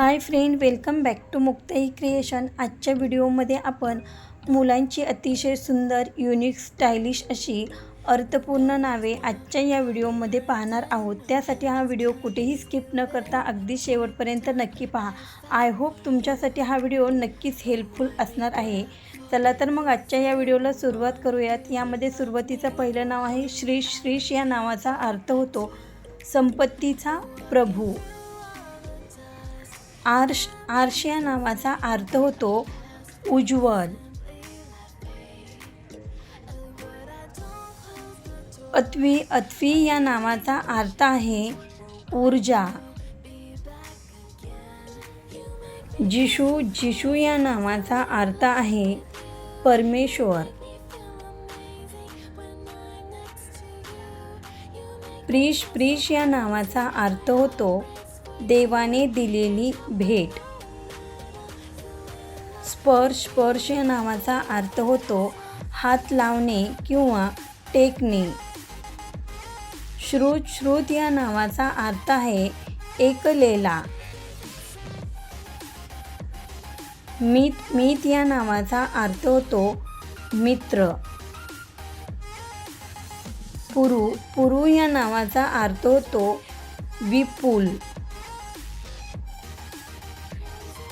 Hi friend welcome back to Muktai creation. आजच्या व्हिडिओमध्ये आपण मुलांची अतिशय सुंदर युनिक स्टायलिश अशी अर्थपूर्ण नावे आजच्या या व्हिडिओमध्ये पाहणार आहोत. त्यासाठी हा व्हिडिओ कुठेही स्किप न करता अगदी शेवटपर्यंत नक्की पहा. आय होप तुमच्यासाठी हा व्हिडिओ नक्कीच हेल्पफुल असणार आहे. चला तर मग आजच्या या व्हिडिओला सुरुवात करूयात. यामध्ये सुरुवातीचं पहिलं नाव आहे श्री श्रीश या नावाचा अर्थ होतो संपत्तीचा प्रभू. आर्श आर्श या नावाचा अर्थ होतो उज्ज्वल. अत्वी अत्वी या नावाचा अर्थ आहे ऊर्जा. जिशू जिशू या नावाचा अर्थ आहे परमेश्वर. प्रिश प्रिश या नावाचा अर्थ होतो देवाने दिलेली भेट. स्पर्श स्पर्श या नावाचा अर्थ होतो हात लावणे किंवा टेकणे. श्रुत श्रुत या नावाचा अर्थ आहे एकलेला. मित मित या नावाचा अर्थ होतो मित्र. पुरु पुरु या नावाचा अर्थ होतो विपुल.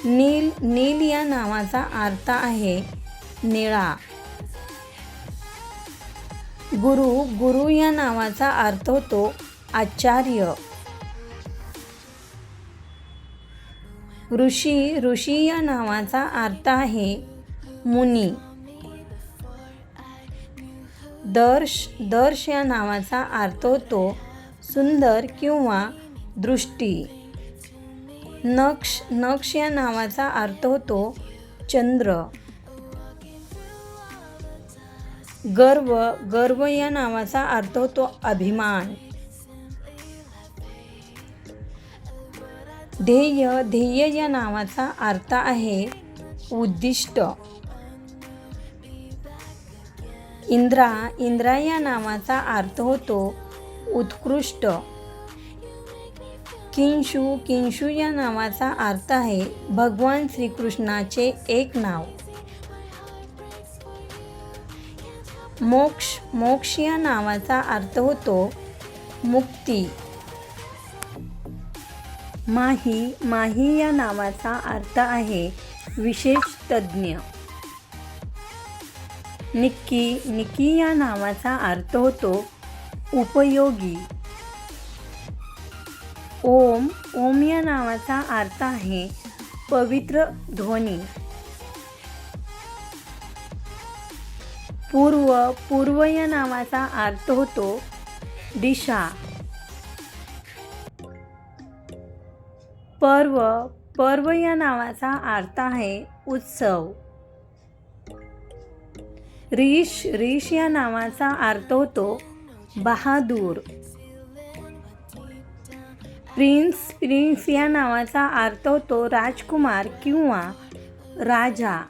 नील नील या नावाचा अर्थ आहे. निळा. गुरु गुरु या नावाचा अर्थ होतो. आचार्य. ऋषी ऋषी या नावाचा अर्थ आहे. मुनी. दर्श दर्श या नावाचा अर्थ होतो. सुंदर किंवा दृष्टी. नक्ष नक्ष या नावाचा अर्थ होतो चंद्र. गर्व गर्व या नावाचा अर्थ होतो अभिमान. ध्येय ध्येय या नावाचा अर्थ आहे उद्दिष्ट. इंद्रा इंद्रा या नावाचा अर्थ होतो उत्कृष्ट. किंशू किंशू या नावाचा अर्थ आहे. भगवान श्रीकृष्णाचे एक नाव. मोक्ष मोक्ष या नावाचा अर्थ होतो. मुक्ती. माही माही या नावाचा अर्थ आहे. विशेष तज्ज्ञ. निक्की निक्की या नावाचा अर्थ होतो. उपयोगी. ओम ओम या नावाचा अर्थ आहे. पवित्र ध्वनी. पूर्व पूर्व या नावाचा अर्थ होतो. दिशा. पर्व पर्व या नावाचा अर्थ आहे. उत्सव. रीश रीश या नावाचा अर्थ होतो. बहादूर. प्रिन्स प्रिन्स या नावाचा अर्थ होतो राजकुमार किंवा राजा.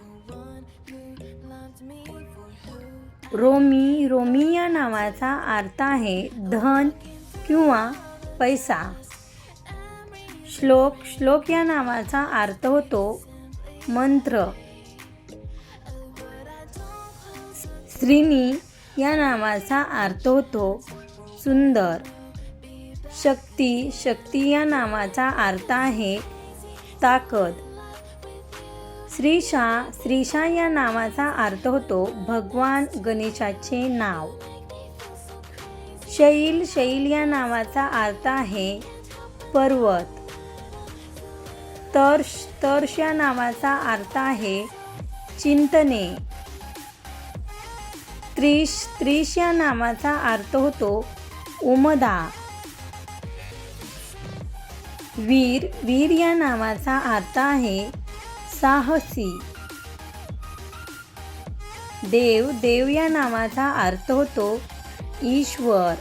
रोमी रोमी या नावाचा अर्थ आहे धन किंवा पैसा. श्लोक श्लोक या नावाचा अर्थ होतो मंत्र. श्रीनी या नावाचा अर्थ होतो सुंदर. शक्ती शक्ती या नावाचा अर्थ आहे. ताकद. श्रीशा श्रीशा या नावाचा अर्थ होतो. भगवान गणेशाचे नाव. शैल शैल या नावाचा अर्थ आहे. पर्वत. तर्श तर्श या नावाचा अर्थ आहे. चिंतने. त्रिश त्रिश या नावाचा अर्थ होतो. उमदा. वीर वीर या नावाचा अर्थ आहे साहसी. देव देव या नावाचा अर्थ होतो ईश्वर.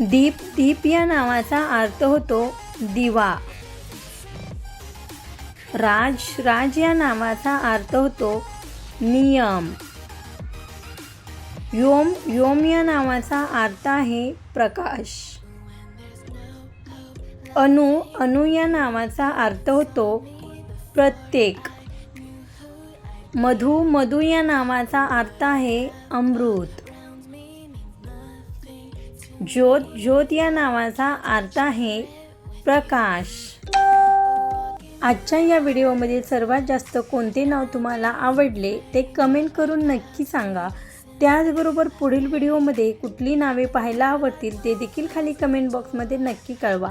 दीप दीप या नावाचा अर्थ होतो दिवा. राज राज या नावाचा अर्थ होतो नियम. योम योम या नावाचा अर्थ आहे प्रकाश. अनु अनु या नावाचा अर्थ होतो प्रत्येक. मधु मधु या नावाचा अर्थ आहे अमृत. ज्योत ज्योत या नावाचा अर्थ आहे प्रकाश. आजच्या या व्हिडिओमध्ये सर्वात जास्त कोणते नाव तुम्हाला आवडले ते कमेंट करून नक्की सांगा. त्याचबरोबर पुढील व्हिडिओमध्ये कुठली नावे पाहायला आवडतील ते देखील खाली कमेंट बॉक्समध्ये नक्की कळवा.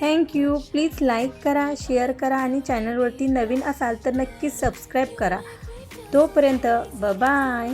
थँक्यू प्लीज लाईक करा शेअर करा आणि चॅनलवरती नवीन असाल तर नक्कीच सबस्क्राईब करा. तोपर्यंत बाय